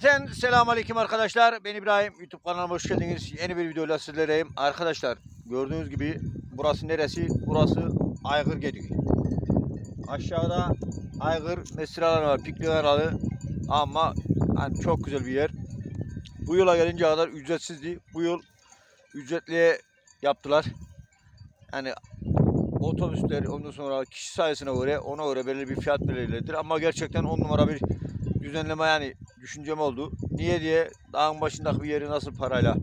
Cümleten selamun aleyküm arkadaşlar. Ben İbrahim. YouTube kanalıma hoş geldiniz. Yeni bir videoyla sizlerleyim. Arkadaşlar gördüğünüz gibi burası neresi? Burası Aygır Gedüğü. Aşağıda Aygır mesire alanı var. Piknik alanı. Ama hani çok güzel bir yer. Bu yola gelince kadar ücretsizdi. Bu yol ücretliye yaptılar. Yani otobüsler ondan sonra kişi sayısına göre ona göre belirli bir fiyat belirlediler. Ama gerçekten on numara bir düzenleme yani düşüncem oldu. Niye diye dağın başındaki bir yeri nasıl parayla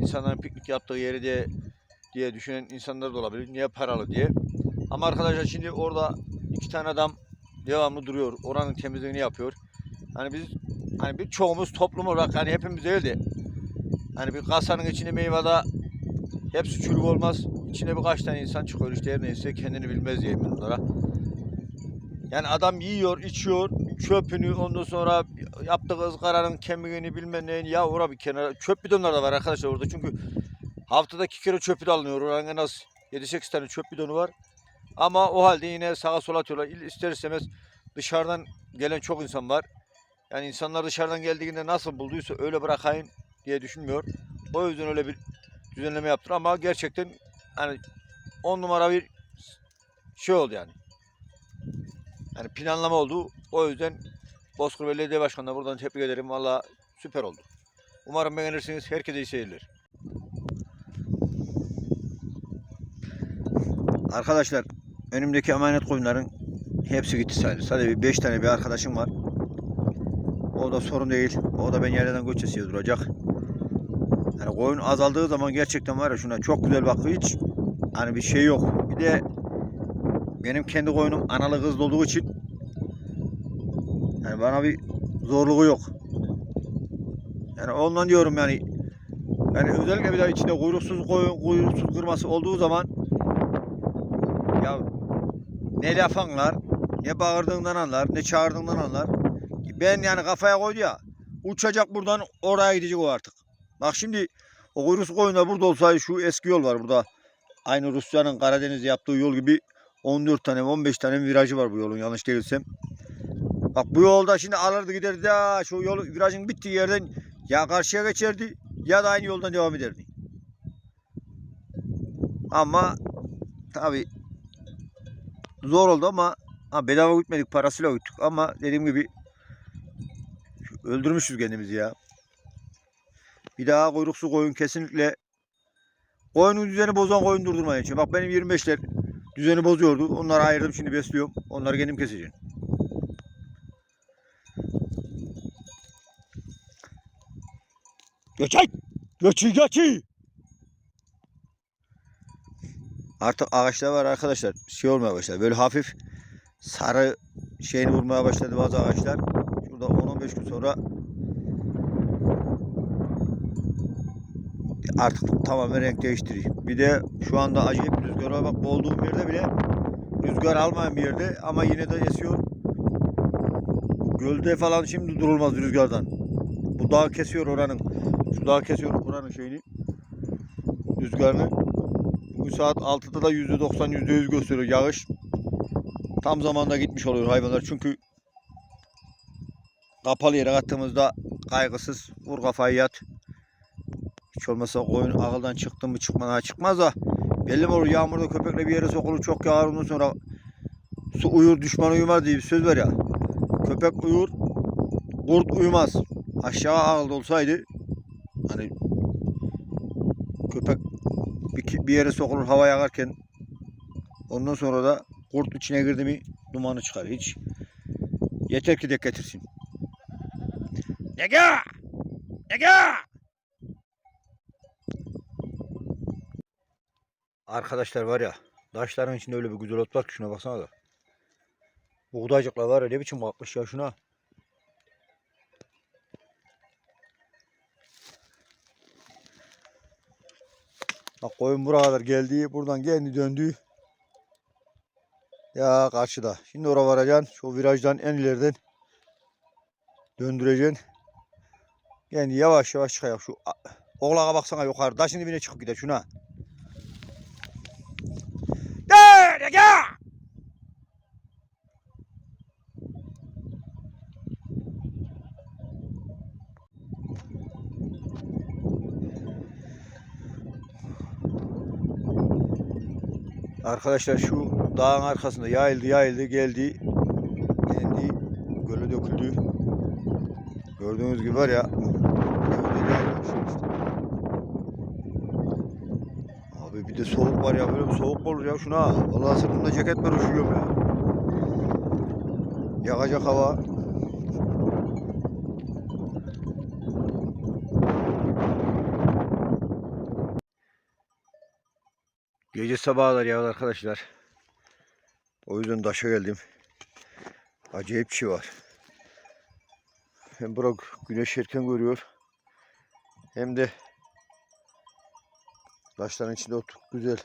insanların piknik yaptığı yeri diye diye düşünen insanlar da olabilir. Niye paralı diye. Ama arkadaşlar şimdi orada iki tane adam devamlı duruyor. Oranın temizliğini yapıyor. Hani biz hani bir çoğumuz toplum olarak hani hepimiz değil de hani bir kasanın içinde meyvada hepsi çürük olmaz. İçine birkaç tane insan çıkıyor işte her neyse kendini bilmez diyeyim ben onlara. Yani adam yiyor, içiyor, çöpünü ondan sonra yaptığı ızgaranın kemiğini bilmem neyini ya ora bir kenara. Çöp bidonları da var arkadaşlar orada çünkü haftada iki kere çöpü de alınıyor. Oranın en az 7-8 tane çöp bidonu var. Ama o halde yine sağa sola atıyorlar. İster istemez dışarıdan gelen çok insan var. Yani insanlar dışarıdan geldiğinde nasıl bulduysa öyle bırakayım diye düşünmüyor. O yüzden öyle bir düzenleme yaptılar ama gerçekten hani on numara bir şey oldu yani. Yani planlama oldu. O yüzden Bozkır Belediye Başkanı'na buradan tebrik ederim. Valla süper oldu. Umarım beğenirsiniz. Herkese iyi seyirler. Arkadaşlar önümdeki emanet koyunların hepsi gitti sayılır. Sadece 5 tane bir arkadaşım var. O da sorun değil. O da ben yerden göçesiye duracak. Yani koyun azaldığı zaman gerçekten var ya şuna çok güzel bakıyor. Hiç hani bir şey yok. Bir de benim kendi koyunum analı kızlı olduğu için yani bana bir zorluğu yok. Yani ondan diyorum yani yani özellikle bir de içinde kuyruksuz koyun, kuyruksuz kırması olduğu zaman ya ne laf anlar, ne bağırdığından anlar, ne çağırdığından anlar. Ben yani kafaya koydu ya uçacak buradan oraya gidecek o artık. Bak şimdi o kuyruksuz koyunlar burada olsaydı şu eski yol var burada. Aynı Rusya'nın Karadeniz'de yaptığı yol gibi 14 tane 15 tane virajı var bu yolun yanlış değilsem. Bak bu yolda şimdi alırdı giderdi ya şu yol virajın bittiği yerden ya karşıya geçerdi ya da aynı yoldan devam ederdi. Ama tabi zor oldu ama ha, bedava gitmedik parasıyla gittik ama dediğim gibi öldürmüşüz kendimizi ya. Bir daha kuyruksuz koyun kesinlikle koyunun düzeni bozan koyun durdurmayın. Şimdi bak benim 25'ler düzeni bozuyordu. Onları ayırdım şimdi besliyorum. Onları kendim keseceğim. Göçek! Göçü göçü! Artık ağaçlar var arkadaşlar. Şey olmaya başladı. Böyle hafif sarı şeyini vurmaya başladı bazı ağaçlar. Şurada 10-15 gün sonra artık tamamen renk değiştiriyor. Bir de şu anda acayip bir rüzgar var. Bak olduğum yerde bile rüzgar almayan bir yerde ama yine de esiyor. Gölde falan şimdi durulmaz rüzgardan. Bu dağ kesiyor oranın. Şu dağ kesiyor oranın şeyini. Rüzgarını. Bu saat 6'da da %90 %100 gösteriyor yağış. Tam zamanda gitmiş oluyor hayvanlar çünkü kapalı yere attığımızda kaygısız vur kafayı yat. Hiç olmazsa koyun ağıldan çıktı mı çıkmadan çıkmaz da belli mi olur yağmurda köpekle bir yere sokulur çok yağar ondan sonra su uyur düşman uyumaz diye bir söz var ya. Köpek uyur kurt uyumaz. Aşağı ağılda olsaydı hani köpek bir, bir yere sokulur hava yağarken ondan sonra da kurt içine girdi mi dumanı çıkar hiç. Yeter ki dek getirsin. Nega! Nega! Arkadaşlar var ya taşların içinde öyle bir güzel ot var ki şuna baksana da. Buğdaycıklar var ya ne biçim kalkmış ya şuna. Bak koyun buraya geldi. Buradan kendi döndü. Ya karşıda. Şimdi oraya varacaksın. Şu virajdan en ileriden döndüreceksin. Yani yavaş yavaş çıkıyor. Şu oğlağa baksana yukarı. Taşın dibine çıkıp gider şuna. Arkadaşlar şu dağın arkasında yayıldı yayıldı geldi. Kendi göle döküldü. Gördüğünüz gibi var ya. işte. Abi bir de soğuk var ya böyle bir soğuk olur ya şuna. Vallahi sırtımda ceket var üşüyorum ya. Yakacak hava. Gece sabahlar ya arkadaşlar. O yüzden taşa geldim. Acayip bir şey var. Hem bırak güneş erken görüyor. Hem de taşların içinde oturup güzel.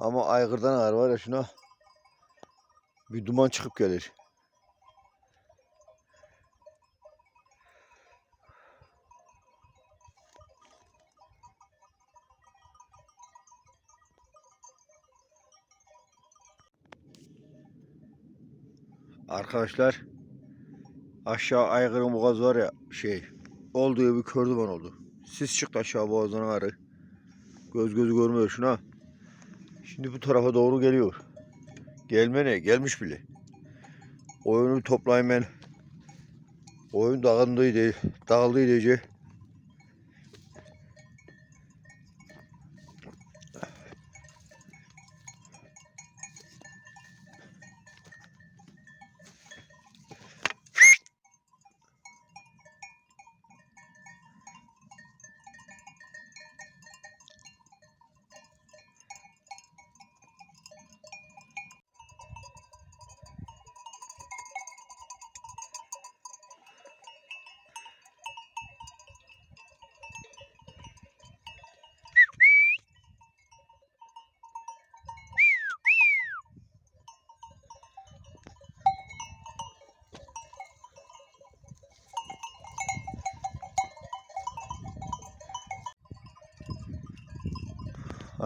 Ama aygırdan ağır var ya şuna. Bir duman çıkıp gelir. Arkadaşlar aşağı aygırın boğaz var ya şey olduğu bir kör duman oldu. Sis çıktı aşağı boğazdan ağrı. Göz gözü görmüyor şuna. Şimdi bu tarafa doğru geliyor. Gelme ne? Gelmiş bile. Oyunu toplayayım ben. Oyun dağıldıydı. Dağıldıydı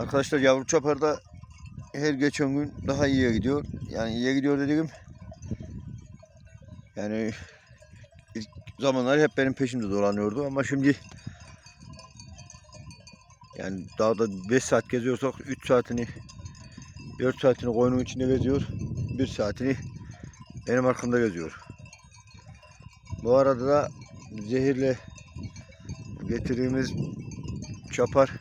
Arkadaşlar yavru çapar da her geçen gün daha iyiye gidiyor. Yani iyiye gidiyor dediğim yani ilk zamanlar hep benim peşimde dolanıyordu ama şimdi yani dağda 5 saat geziyorsak 3 saatini 4 saatini koyunun içinde geziyor. 1 saatini benim arkamda geziyor. Bu arada da zehirle getirdiğimiz çapar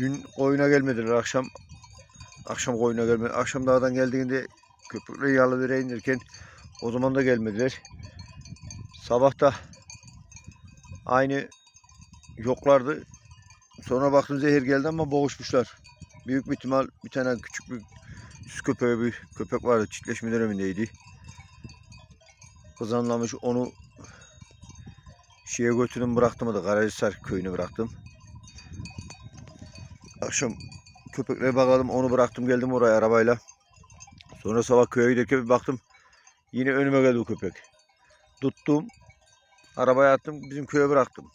Dün oyuna gelmediler akşam. Akşam oyuna gelmedi. Akşam dağdan geldiğinde köpükle Yalıdere'ye inirken o zaman da gelmediler. Sabah da aynı yoklardı. Sonra baktım zehir geldi ama boğuşmuşlar. Büyük bir ihtimal bir tane küçük bir süs köpeği bir köpek vardı. Çiftleşme dönemindeydi. Kızanlamış onu şeye götürdüm bıraktım da Karahisar köyüne bıraktım. Akşam köpeklere bakalım onu bıraktım geldim oraya arabayla. Sonra sabah köye giderken bir baktım. Yine önüme geldi o köpek. Tuttum. Arabaya attım bizim köye bıraktım.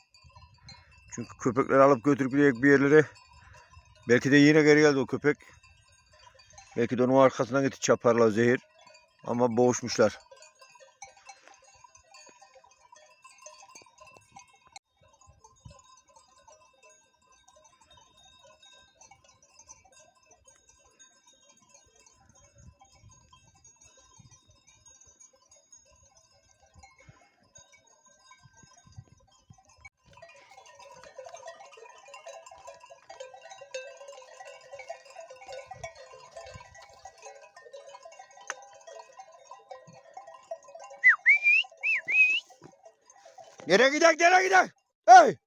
Çünkü köpekleri alıp götürüp bir yerlere. Belki de yine geri geldi o köpek. Belki de onun arkasından gitti çaparla zehir. Ama boğuşmuşlar. Nereye gidelim nereye gidelim? Hey!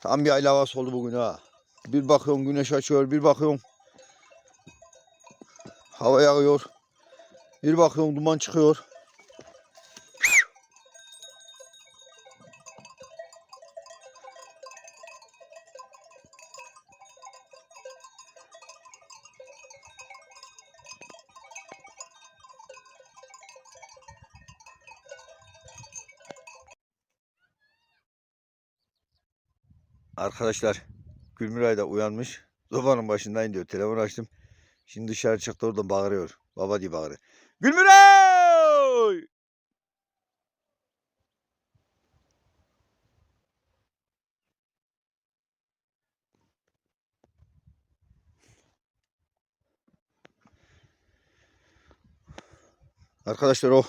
Tam bir ayla havası oldu bugün ha. Bir bakıyorsun güneş açıyor, bir bakıyorsun hava yağıyor. Bir bakıyorsun duman çıkıyor. Arkadaşlar Gülmülay da uyanmış. Zobanın başındayım diyor. Telefon açtım. Şimdi dışarı çıktı oradan bağırıyor. Baba diye bağırıyor. Gülmülay! Arkadaşlar o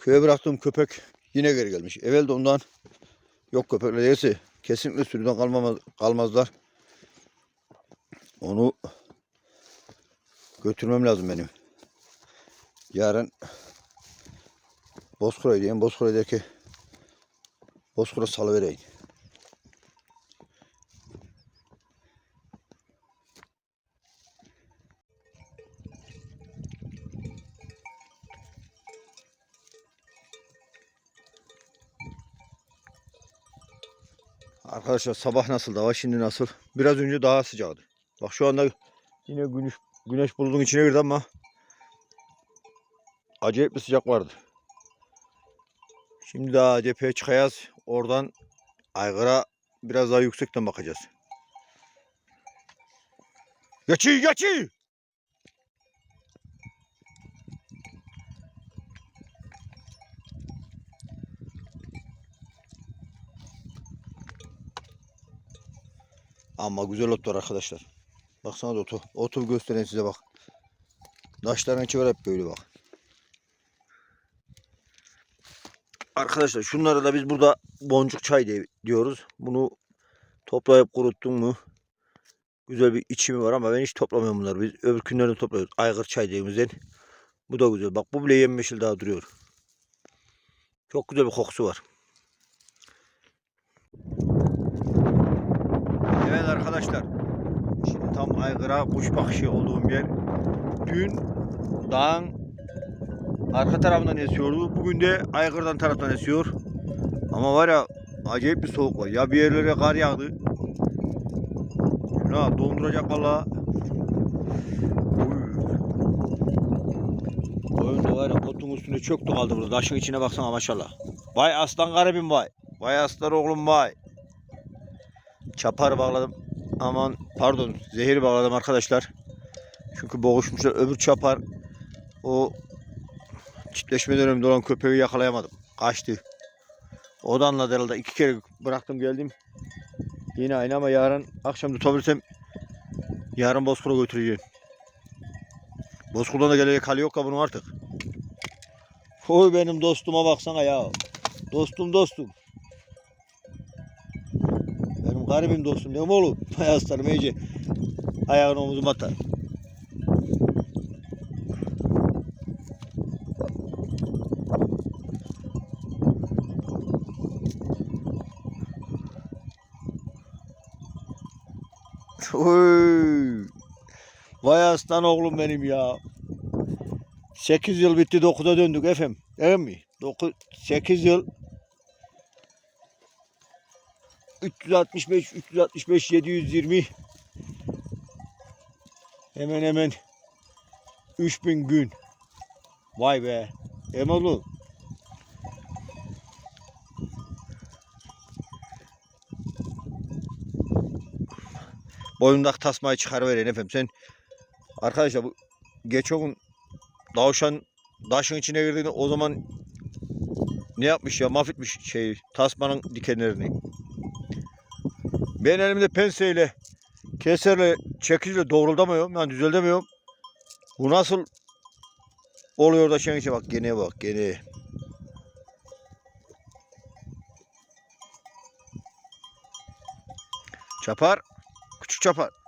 köye bıraktığım köpek yine geri gelmiş. Evvel de ondan yok köpekler değilse kesinlikle sürüden kalmamaz, kalmazlar. Onu götürmem lazım benim. Yarın Bozkır'a gideyim. Bozkır'daki Bozkır'a salıvereyim. Arkadaşlar sabah nasıl hava şimdi nasıl? Biraz önce daha sıcaktı. Bak şu anda yine güneş güneş bulutun içine girdi ama acayip bir sıcak vardı. Şimdi daha cepheye çıkacağız. Oradan aygıra biraz daha yüksekten bakacağız. Geçi geçi. Ama güzel ot var arkadaşlar. Baksana da otu. Otu göstereyim size bak. Taşların içi var hep böyle bak. Arkadaşlar şunları da biz burada boncuk çay diyoruz. Bunu toplayıp kuruttun mu güzel bir içimi var ama ben hiç toplamıyorum bunları. Biz öbür günlerde topluyoruz. Aygır çay dediğimizden. Bu da güzel. Bak bu bile yemyeşil daha duruyor. Çok güzel bir kokusu var. Arkadaşlar. Şimdi tam aygıra kuş bakışı olduğum yer. Dün dağın arka tarafından esiyordu. Bugün de aygırdan taraftan esiyor. Ama var ya acayip bir soğuk var. Ya bir yerlere kar yağdı. Şuna donduracak valla. Koyun da var ya otun üstüne çöktü kaldı burada. Taşın içine baksana maşallah. Vay aslan garibim vay. Vay aslan oğlum vay. Çapar bağladım. Aman pardon zehir bağladım arkadaşlar. Çünkü boğuşmuşlar. Öbür çapar o çiftleşme döneminde olan köpeği yakalayamadım. Kaçtı. O da anladı herhalde. İki kere bıraktım geldim. Yine aynı ama yarın akşam tutabilirsem yarın Bozkır'a götüreceğim. Bozkır'dan da gelecek hali yok ya bunun artık. Oy benim dostuma baksana ya. Dostum dostum. Garibim dostum mi oğlum? Aslanım iyice ayağını omuzuma atar. Vay aslan oğlum benim ya. 8 yıl bitti 9'a döndük efem. Değil mi? 9, 8 yıl 365, 365, 720 hemen hemen 3000 gün. Vay be. Emolu. Boyundaki tasmayı çıkarıverin efendim. Sen arkadaşlar bu geç o gün taşın içine girdiğinde o zaman ne yapmış ya mahvetmiş şey tasmanın dikenlerini. Ben elimde penseyle keserle çekiciyle doğruldamıyorum yani düzeltemiyorum. Bu nasıl oluyor da şeyin bak gene bak gene. Çapar. Küçük çapar.